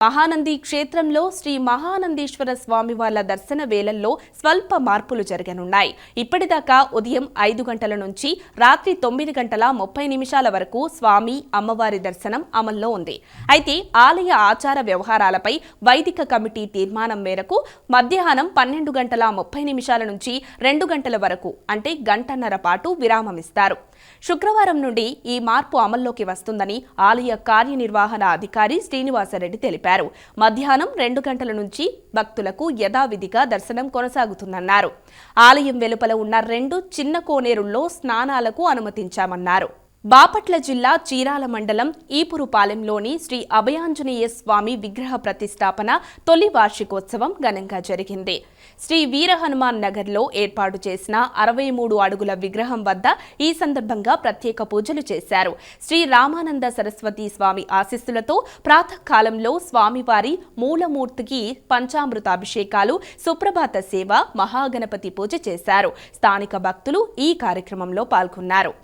మహానంది క్షేత్రంలో శ్రీ మహానందీశ్వర స్వామి వార్ల దర్శన వేళల్లో స్వల్ప మార్పులు జరగనున్నాయి. ఇప్పటిదాకా ఉదయం ఐదు గంటల నుంచి రాత్రి తొమ్మిది గంటల ముప్పై నిమిషాల వరకు స్వామి అమ్మవారి దర్శనం అమల్లో ఉంది. అయితే ఆలయ ఆచార వ్యవహారాలపై వైదిక కమిటీ తీర్మానం మేరకు మధ్యాహ్నం పన్నెండు గంటల ముప్పై నిమిషాల నుంచి రెండు గంటల వరకు అంటే గంటన్నర పాటు విరామం ఇస్తారు శుక్రవారం నుండి ఈ మార్పు అమల్లోకి వస్తుందని ఆలయ కార్యనిర్వహణ అధికారి శ్రీనివాసరెడ్డి తెలిపారు. మధ్యాహ్నం రెండు గంటల నుంచి భక్తులకు యథావిధిగా దర్శనం కొనసాగుతుందన్నారు. ఆలయం వెలుపల ఉన్న రెండు చిన్న కోనేరుల్లో స్నానాలకు అనుమతించామన్నారు. బాపట్ల జిల్లా చీరాల మండలం ఈపురుపాలెంలోని శ్రీ అభయాంజనేయ స్వామి విగ్రహ ప్రతిష్టాపన తొలి వార్షికోత్సవం ఘనంగా జరిగింది. శ్రీ వీర హనుమాన్ నగర్లో ఏర్పాటు చేసిన అరవై మూడు అడుగుల విగ్రహం వద్ద ఈ సందర్భంగా ప్రత్యేక పూజలు చేశారు. శ్రీ రామానంద సరస్వతి స్వామి ఆశీస్సులతో ప్రాతకాలంలో స్వామివారి మూలమూర్తికి పంచామృతాభిషేకాలు సుప్రభాత సేవ మహాగణపతి పూజ చేశారు. స్థానిక భక్తులు ఈ కార్యక్రమంలో పాల్గొన్నారు.